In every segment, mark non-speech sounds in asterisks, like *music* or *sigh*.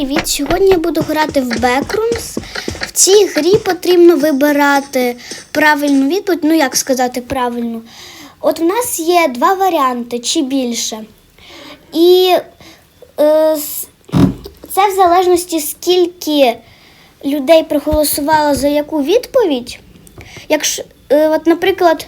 привіт! Сьогодні я буду грати в Backrooms. В цій грі потрібно вибирати правильну відповідь. Ну, як сказати правильну. От в нас є два варіанти чи більше. І е, це в залежності, скільки людей проголосувало за яку відповідь. Якщо, е, от, наприклад,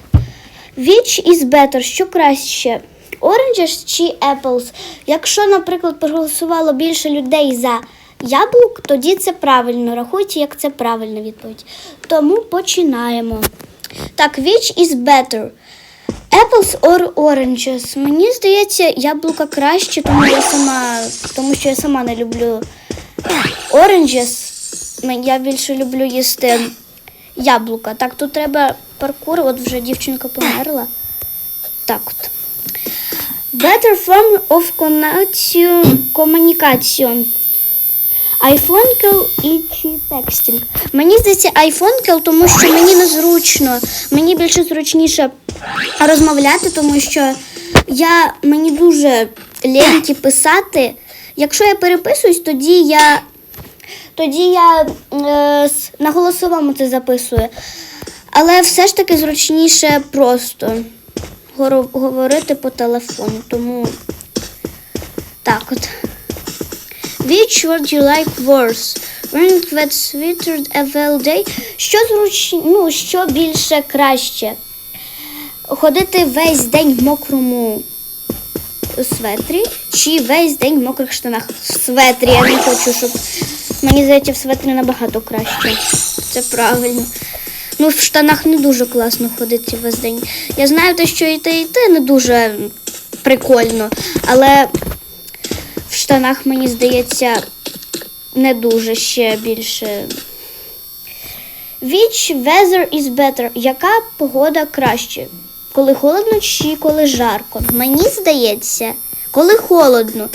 Which is better? Що краще? Oranges чи apples? Якщо, наприклад, проголосувало більше людей за яблук, тоді це правильно. Рахуйте, як це правильна відповідь. Тому починаємо. Так, which is better? Apples or oranges? Мені здається, яблука краще, тому я сама, тому що я сама не люблю oranges. Я більше люблю їсти яблука. Так, тут треба паркур, от вже дівчинка померла. Так от. Better form of communication. iPhone і чи текстинг. Мені здається, iPhone, тому що мені незручно. Мені більше зручніше розмовляти, тому що я мені дуже ліньки писати. Якщо я переписуюсь, тоді я тоді я е, на голосовому це записую. Але все ж таки зручніше просто говорити по телефону. Тому так от. Which word you like worse? Wearing that sweater every day? Що зруч... ну, що більше краще? Ходити весь день в мокрому светрі чи весь день в мокрих штанах в светрі. Я не хочу, щоб мені здається, в светрі набагато краще. Це правильно. Ну, в штанах не дуже класно ходити весь день. Я знаю те, що і те не дуже прикольно, але в штанах, мені здається, не дуже ще більше. Which weather is better? Яка погода краще? Коли холодно чи коли жарко? Мені здається, коли холодно.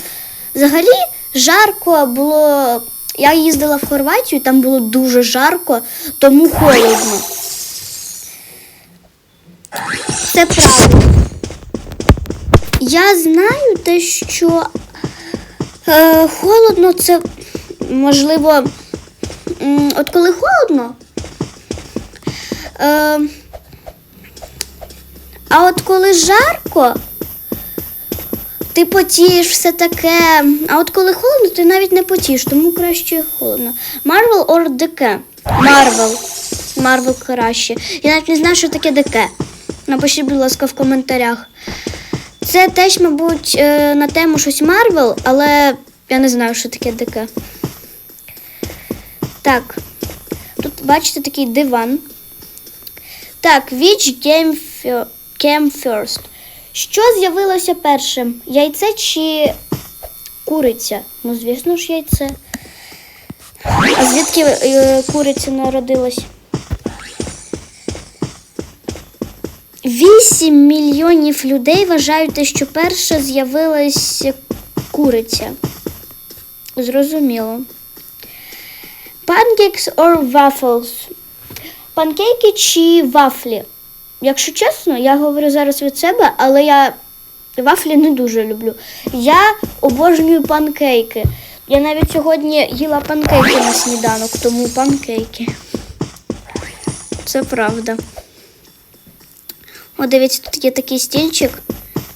Взагалі жарко було. Я їздила в Хорватію, там було дуже жарко, тому холодно. Я знаю те, що е, холодно це можливо. От коли холодно. Е, а от коли жарко, ти потієш все таке. А от коли холодно, ти навіть не потієш, тому краще холодно. Marvel or DK? Marvel. Marvel краще. Я навіть не знаю, що таке ДК. Напишіть, будь ласка, в коментарях. Це теж, мабуть, е, на тему щось Марвел, але я не знаю, що таке ДК. Так. Тут бачите такий диван. Так, which game came first? Що з'явилося першим? Яйце чи куриця? Ну, звісно ж, яйце. А звідки е, куриця народилась? 8 мільйонів людей вважають, що перша з'явилась куриця. Зрозуміло. Pancakes or waffles? Панкейки чи вафлі? Якщо чесно, я говорю зараз від себе, але я вафлі не дуже люблю. Я обожнюю панкейки. Я навіть сьогодні їла панкейки на сніданок, тому панкейки. Це правда. О, дивіться, тут є такий стільчик.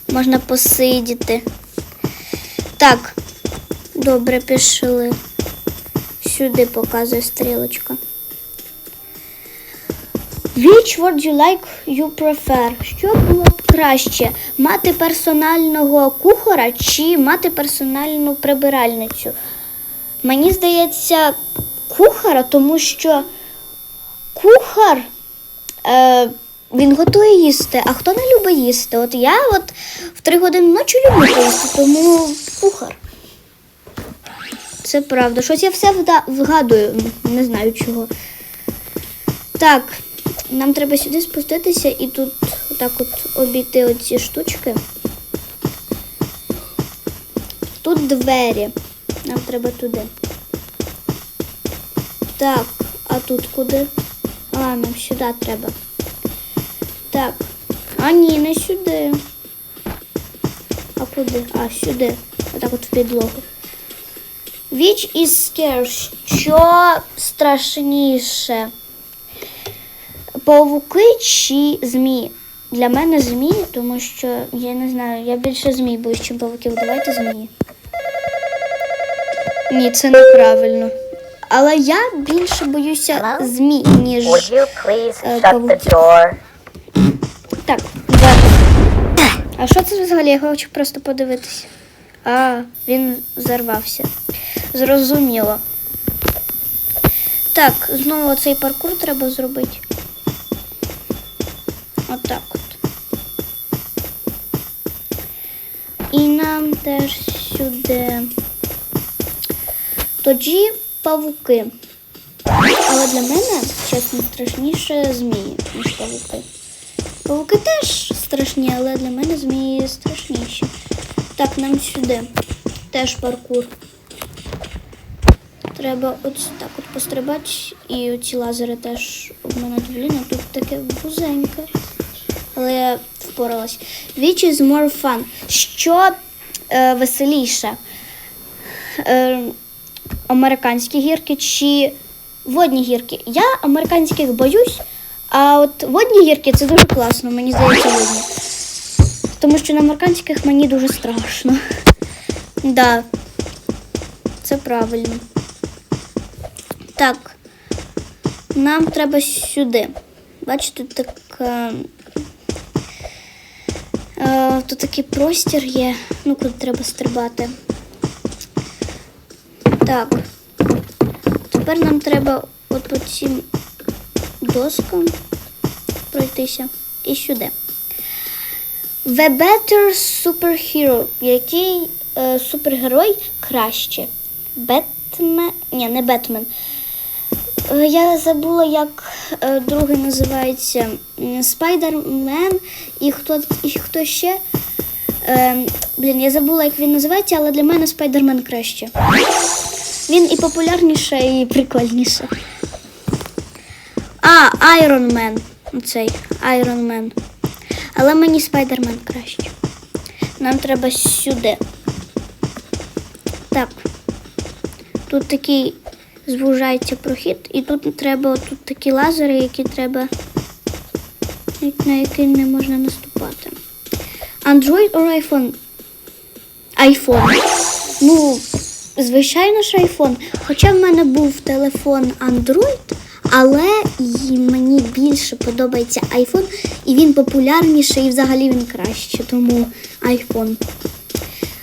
Можна посидіти. Так, добре, пішли. Сюди показує стрілочка. Which would you like you prefer? Що було б краще? Мати персонального кухара чи мати персональну прибиральницю? Мені здається, кухара, тому що кухар е, він готує їсти, а хто не любить їсти? От я от в три години ночі люблю поїсти, тому кухар. Це правда. Щось я все вгадую, не знаю чого. Так, нам треба сюди спуститися і тут отак от обійти оці штучки. Тут двері. Нам треба туди. Так, а тут куди? А, нам сюди треба. Так. А ні, не сюди. А куди? А, сюди. Отак от в підлогу. Which is scare? Що страшніше? Павуки чи змії? Для мене змії, тому що я не знаю, я більше змій боюсь, ніж павуків. Давайте змії. Ні, це неправильно. Але я більше боюся змій, ніж. Would you please Uh, shut the door? Так, зараз. А що це взагалі? Я хочу просто подивитися. А, він зарвався. Зрозуміло. Так, знову цей паркур треба зробити. Отак от. І нам теж сюди. Тоді павуки. Але для мене, чесно, страшніше змії, ніж павуки. Павуки теж страшні, але для мене змії страшніші. Так, нам сюди. Теж паркур. Треба от так от пострибати, і оці лазери теж обминати. Блін, а тут таке вузеньке. Але я впоралась. Which is more fun? Що е, веселіше? Е, американські гірки чи водні гірки? Я американських боюсь, а от водні гірки це дуже класно, мені здається, водні. Тому що на американських мені дуже страшно. Да, це правильно. Так, нам треба сюди. Бачите, тут така. Е, тут такий простір є, ну куди треба стрибати. Так. Тепер нам треба от по цим доскам пройтися і сюди. The better superhero. Який е, супергерой краще? Бетмен. Ні, не Бетмен. Е, Я забула, як е, другий називається Спайдермен і хто, і хто ще. Е, блін, я забула, як він називається, але для мене Спайдермен краще. Він і популярніше, і прикольніше. А, Iron Man. Оцей Iron Man. Але мені Спайдермен краще. Нам треба сюди. Так. Тут такий звужається прохід, і тут треба тут такі лазери, які треба. на які не можна наступати. Android or iPhone? iPhone. Ну, звичайно ж iPhone. Хоча в мене був телефон Android, але мені більше подобається iPhone, і він популярніший, і взагалі він краще, тому iPhone.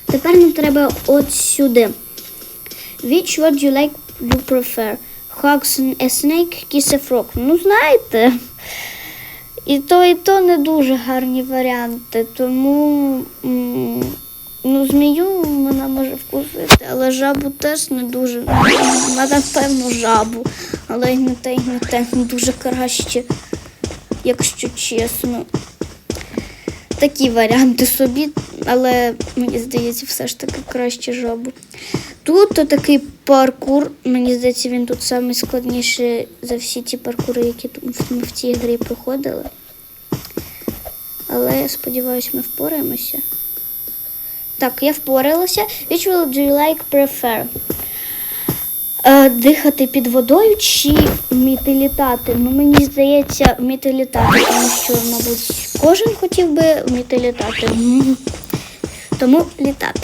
Тепер нам треба от сюди. Which word you like you prefer? Hug a snake, kiss a frog. Ну, знаєте. І то, і то не дуже гарні варіанти, тому ну, змію вона може вкусити, але жабу теж не дуже. Ну, Напевно, жабу. Але й не те, і не те не дуже краще, якщо чесно. Такі варіанти собі, але мені здається, все ж таки краще жабу. Тут такий паркур, мені здається, він тут найскладніший за всі ті паркури, які ми в цій грі проходили. Але я сподіваюся, ми впораємося. Так, я впоралася. Which will you like prefer? Е, дихати під водою чи вміти літати? Ну, мені здається, вміти літати, тому що, мабуть, кожен хотів би вміти літати. Тому літати.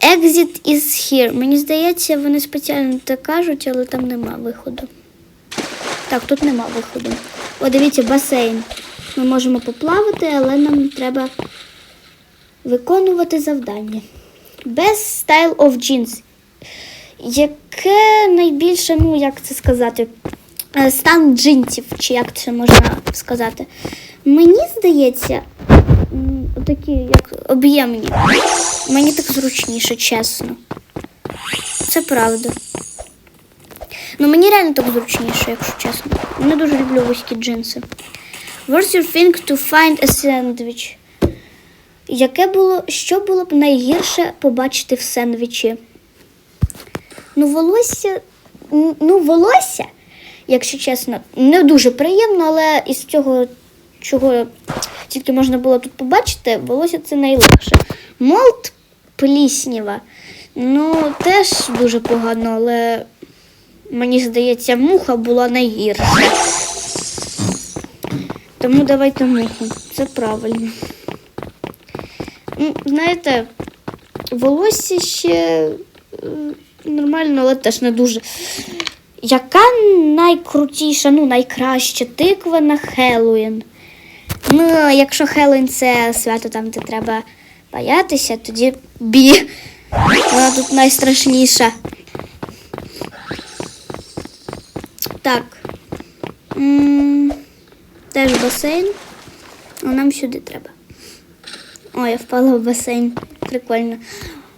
Exit is here. Мені здається, вони спеціально так кажуть, але там нема виходу. Так, тут нема виходу. О, дивіться, басейн. Ми можемо поплавати, але нам треба виконувати завдання. Best style of jeans. Яке найбільше, ну як це сказати, е, стан джинсів, чи як це можна сказати? Мені здається, такі як об'ємні. Мені так зручніше, чесно. Це правда. Ну мені реально так зручніше, якщо чесно. Не дуже люблю вузькі джинси. What's your thing to find a sandwich? Яке було, що було б найгірше побачити в сендвічі? Ну, волосся, ну, волосся, якщо чесно, не дуже приємно, але із цього, чого тільки можна було тут побачити, волосся це найлегше. Молд плісніва. Ну, теж дуже погано, але мені здається, муха була найгірша. Тому давайте муху. Це правильно. Знаєте, волосся ще е, нормально, але теж не дуже. Яка найкрутіша, ну найкраща тиква на Хеллоуін? Ну, якщо Хеллоуін це свято там, де треба боятися, тоді бі. Вона тут найстрашніша. Так. М, Теж басейн. А нам сюди треба. Ой, я впала в басейн. Прикольно.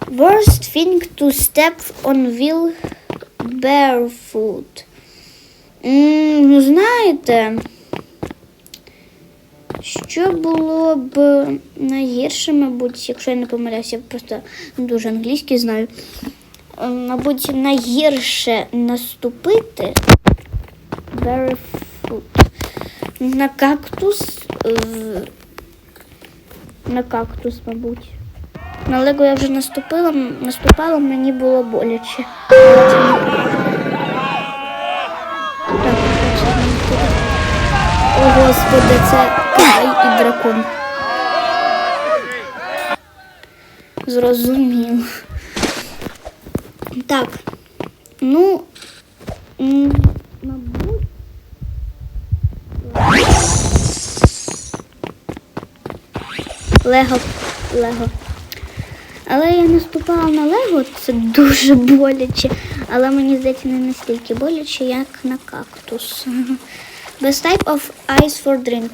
Worst thing to step on wheel barefoot. Ну, знаєте, що було б найгірше, мабуть, якщо я не помиляюся, я просто дуже англійський знаю. Мабуть, найгірше наступити barefoot на кактус. На кактус, мабуть. На лего я вже наступила, наступала, мені було боляче. О, господи, це Кай і дракон. Зрозумів. Так. Ну, Лего. Лего. Але я наступала на Лего, це дуже боляче. Але мені здається, не настільки боляче, як на кактус. *laughs* Best type of ice for drink.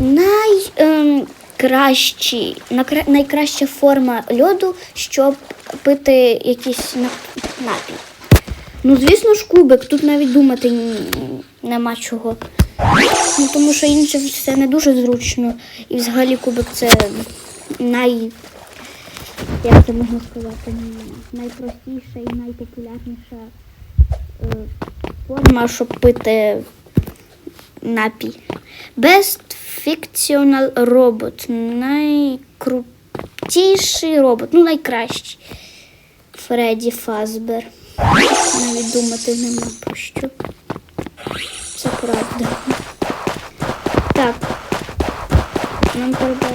Най, ем, кращий, накра- найкраща форма льоду, щоб пити якийсь нап- напій. Ну, звісно ж, кубик, тут навіть думати нема чого. Ну, тому що інше все не дуже зручно. І взагалі кубик це най. Як це можна сказати? Найпростіша і найпопулярніша е, форма, щоб пити напій. Best Fictional Robot. Найкрутіший робот. Ну, найкращий. Фредді Фазбер. Навіть думати нема про що. Це правда. Так. Нам треба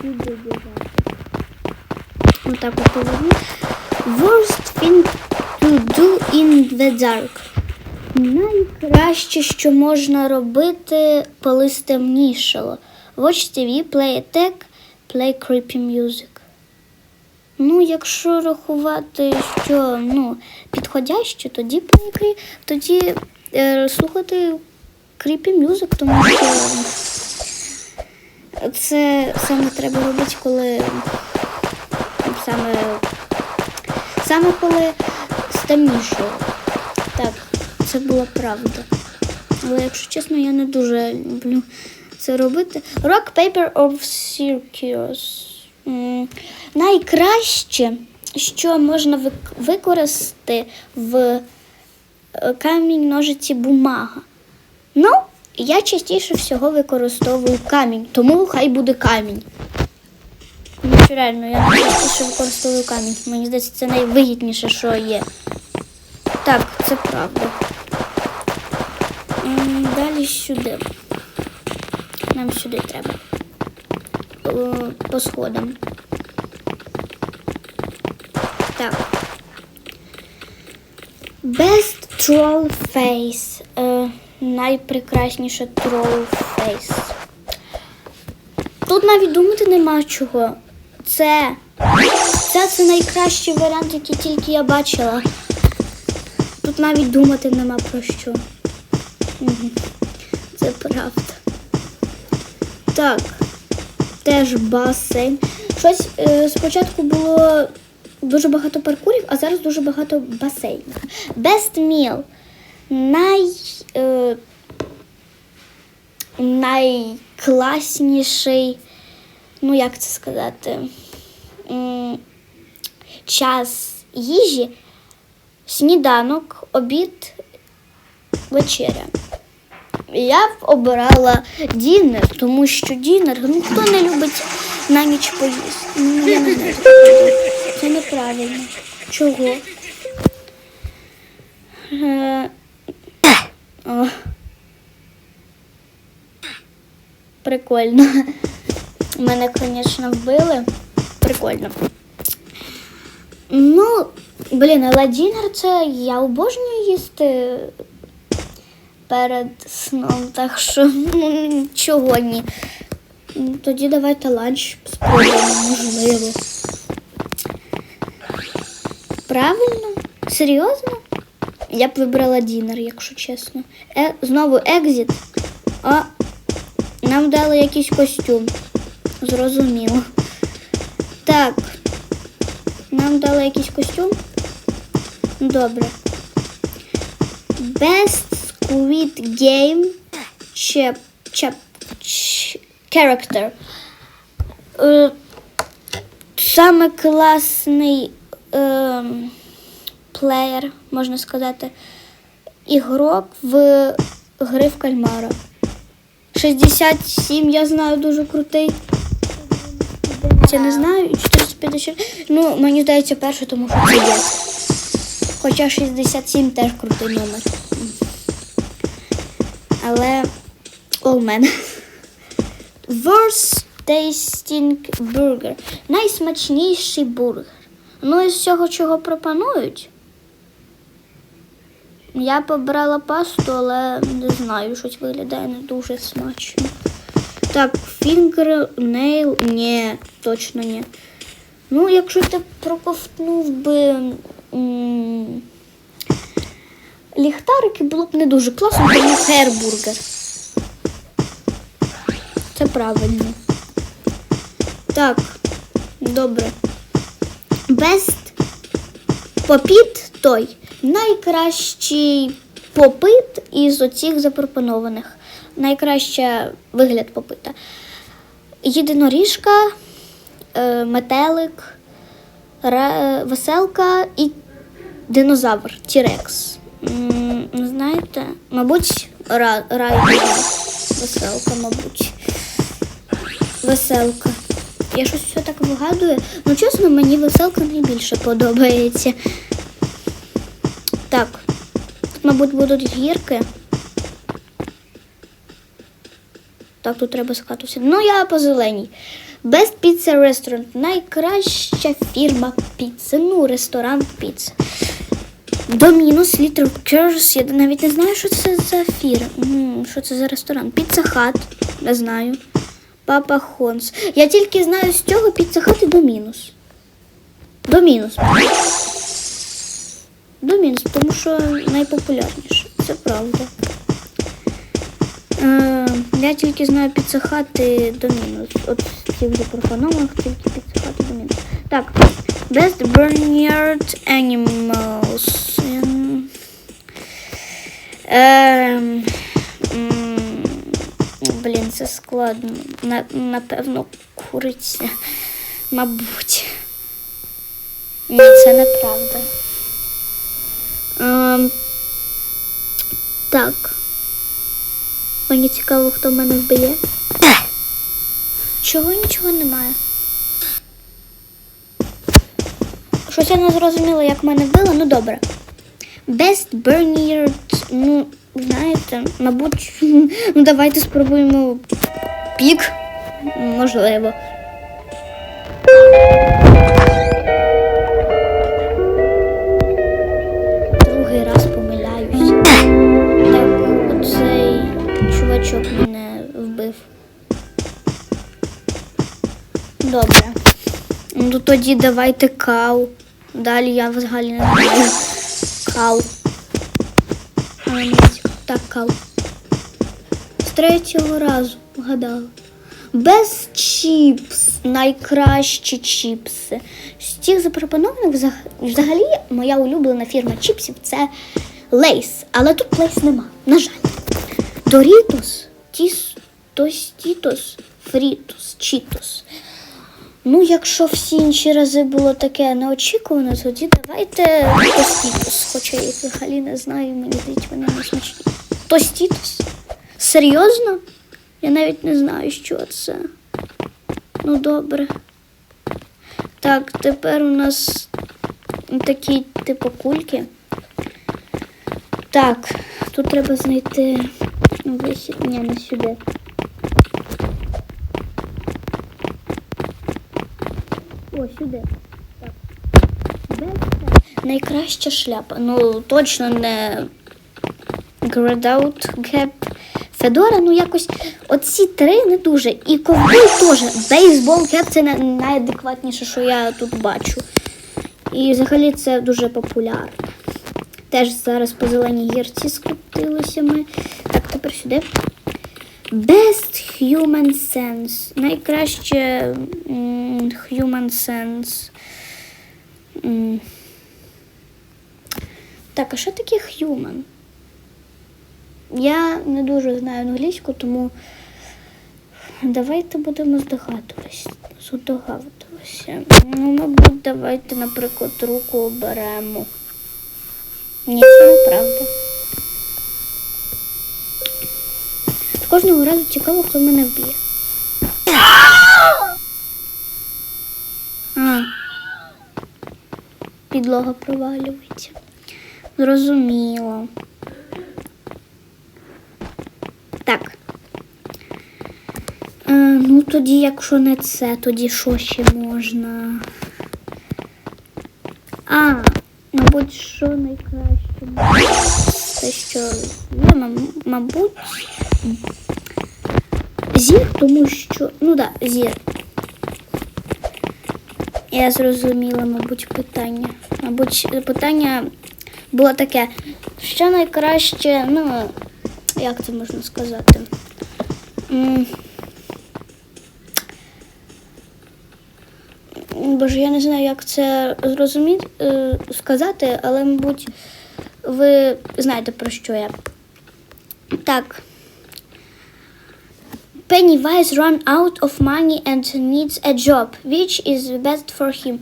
сюди біжати. Отак от поверну. Worst thing to do in the dark. Найкраще, що можна робити, коли стемнішало. Watch TV, play attack, play creepy music. Ну, якщо рахувати, що ну, підходяще, тоді плейкри, тоді слухати creepy music, тому що це саме треба робити, коли саме, саме коли стемнішало. Так, це була правда. Але якщо чесно, я не дуже люблю це робити. Rock, paper or circus. Найкраще, що можна використати в е, камінь, ножиці, бумага. Ну, я частіше всього використовую камінь, тому хай буде камінь. Ну, що реально, я найчастіше використовую камінь. Мені здається, це найвигідніше, що є. Так, це правда. Далі сюди. Нам сюди треба. По, по сходам. Так. Best troll face. Е, найпрекрасніша troll face. Тут навіть думати нема чого. Це. Це, це найкращий варіант, який тільки я бачила. Тут навіть думати нема про що. Це правда. Так. Теж басейн. Щось е, спочатку було дуже багато паркурів, а зараз дуже багато басейнів. Best meal. Най, е, найкласніший, ну як це сказати, час їжі, сніданок, обід, вечеря. Я б обирала дінер, тому що дінер, ну хто не любить на ніч поїсти. Ну, я не знаю. Це неправильно. Чого? Е, О. Прикольно. Мене, звісно, вбили. Прикольно. Ну, блін, але дінер це я обожнюю їсти перед сном, так що *laughs* нічого ні. Тоді давайте ланч спробуємо, можливо. Правильно? Серйозно? Я б вибрала дінер, якщо чесно. Е, знову екзіт. А нам дали якийсь костюм. Зрозуміло. Так. Нам дали якийсь костюм. Добре. Best Squid Game Chap, chap, Character. Е, саме класний ем, плеєр, можна сказати, ігрок в гри в кальмара. 67, я знаю, дуже крутий. Це не знаю, і 450. Ну, мені здається, перше, тому що це є. Хоча 67 теж крутий номер. Але в мене. Worst tasting burger. Найсмачніший бургер. Ну, із всього, чого пропонують. Я побрала пасту, але не знаю, щось виглядає не дуже смачно. Так, finger nail, ні, точно ні. Ну, якщо ти проковтнув би ліхтарики, було б не дуже класно, тому хербургер. Це правильно. Так, добре. Best попіт той. Найкращий попит із оцих запропонованих. Найкраще вигляд попита. Єдиноріжка, е, метелик, е, веселка і динозавр Тірекс. Знаєте, мабуть, ра, райдуга. Веселка, мабуть. Веселка. Я щось все так вигадую. Ну, чесно, мені веселка найбільше подобається. Так. Тут, мабуть, будуть гірки. Так, тут треба скатуватися. Ну, я по зеленій. Best Pizza Restaurant. Найкраща фірма піци. Ну, ресторан піци. Домінус, Little Curse. Я навіть не знаю, що це за фірма. Що це за ресторан? Піца Хат. Не знаю. Папа Хонс. Я тільки знаю з цього Піца Хат і Домінус. Домінус. Домінус, тому що найпопулярніше. Це правда. Е, я тільки знаю Піца Хат і Домінус. От з цих запропонованих тільки Піца Хат і Домінус. Так. Best Barnyard Animals. Блін, це складно. На, напевно, куриця. Мабуть. Ні, це неправда. Ем, так. Мені цікаво, хто мене вб'є. Чого нічого немає? Щось я не зрозуміла, як мене вбили, ну добре. Best Barnyard, ну, знаєте, мабуть, *laughs* ну давайте спробуємо пік. Можливо. Другий раз помиляюсь. Так, оцей чувачок мене вбив. Добре. Ну тоді давайте кау. Далі я взагалі не знаю. Кау. Так, кау. З третього разу вгадала. Без чіпс. Найкращі чіпси. З тих запропонованих взагалі моя улюблена фірма чіпсів це Лейс. Але тут Лейс нема. На жаль. Дорітос, Тіс, Тостітос, Фрітос, Чітос. Ну, якщо всі інші рази було таке неочікувано, тоді давайте Тостітос. Хоча я їх взагалі не знаю, мені здається, вони не смачні. Тостітос? Серйозно? Я навіть не знаю, що це. Ну, добре. Так, тепер у нас такі типу кульки. Так, тут треба знайти вихід. Ні, не сюди. О, сюди. Так. Беста. Найкраща шляпа. Ну, точно не Gradout Cap. Федора, ну якось оці три не дуже. І ковбой теж. Бейсбол кеп це найадекватніше, що я тут бачу. І взагалі це дуже популярно. Теж зараз по зеленій гірці скрутилися ми. Так, тепер сюди. Best Human Sense. Найкраще Human Sense. Так, а що таке human? Я не дуже знаю англійську, тому давайте будемо здогадуватися. Здогадуватися. Ну, мабуть, давайте, наприклад, руку оберемо. Ні, це неправда. Кожного разу цікаво, хто мене вб'є. А. Підлога провалюється. Зрозуміло. Так. Е, ну, тоді, якщо не це, тоді що ще можна? А, мабуть, що найкраще? Те, що мам- мабуть, зір, тому що. Ну так, да, зір. Я зрозуміла, мабуть, питання. Мабуть, питання було таке, що найкраще, ну, як це можна сказати? Боже, я не знаю, як це зрозуміти, е, сказати, але, мабуть, ви знаєте про що я. Так. Pennywise run out of money and needs a job, which is best for him.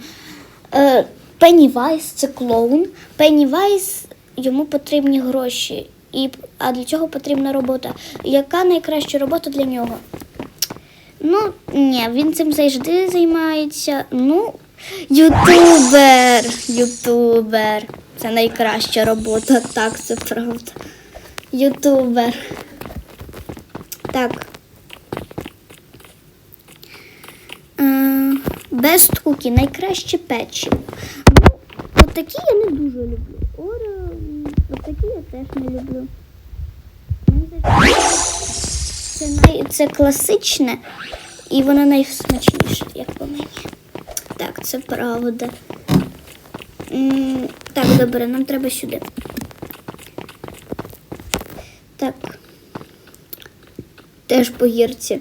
Е, Pennywise – це клоун. Pennywise йому потрібні гроші. І, а для цього потрібна робота. Яка найкраща робота для нього? Ну, ні, він цим завжди займається. Ну, ютубер. Ютубер. Це найкраща робота, так, це правда. Ютубер. Так. Е, Best cookie, найкраще печиво. Ну, отакі я не дуже люблю. Ора, отакі я теж не люблю. Це, най... це класичне і воно найсмачніше, як по мені. Так, це правда. Так, добре, нам треба сюди. Так. Теж по гірці.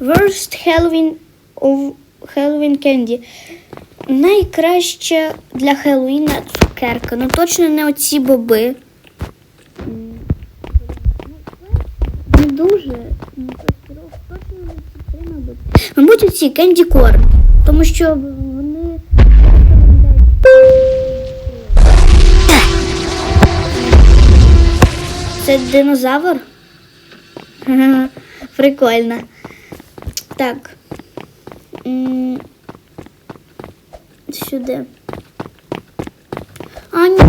Worst Halloween of Halloween Candy. Найкраще для Хеллоуіна цукерка. Ну точно не оці боби. М, Не дуже. Ну, точно точно не ці три, мабуть. Оці Candy Corn. Тому що вони. Це динозавр? *laughs* Прикольно. Так. Сюди. А, ні.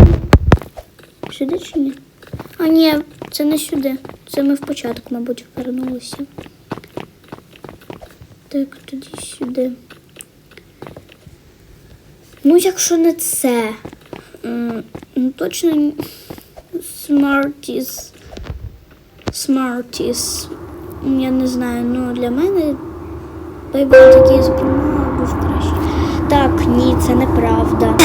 Сюди чи ні? А, ні, це не сюди. Це ми в початок, мабуть, вернулися. Так, тоді сюди. Ну, якщо не це. Ну, точно. Smarties. Smarties. Я не знаю, ну для мене Baby такі запрямова був краще. Так, ні, це неправда.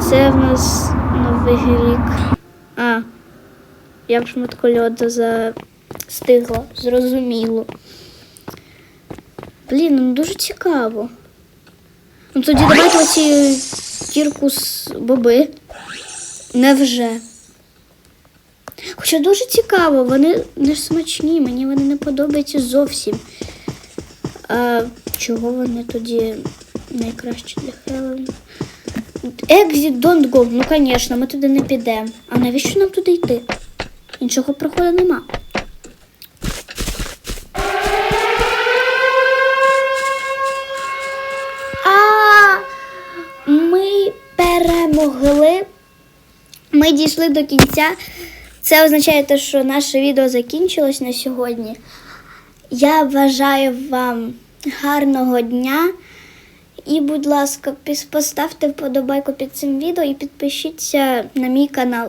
Це в нас новий рік. А, я в шматку льоду застигла, зрозуміло. Блін, ну дуже цікаво. Ну тоді давайте оці кірку з боби. Невже? Хоча дуже цікаво, вони не смачні, мені вони не подобаються зовсім. А чого вони тоді найкраще для Хеллоуіна? Exit don't go. Ну, звісно, ми туди не підемо. А навіщо нам туди йти? Іншого проходу нема. Змогли. Ми дійшли до кінця. Це означає те, що наше відео закінчилось на сьогодні. Я бажаю вам гарного дня. І, будь ласка, поставте вподобайку під цим відео і підпишіться на мій канал.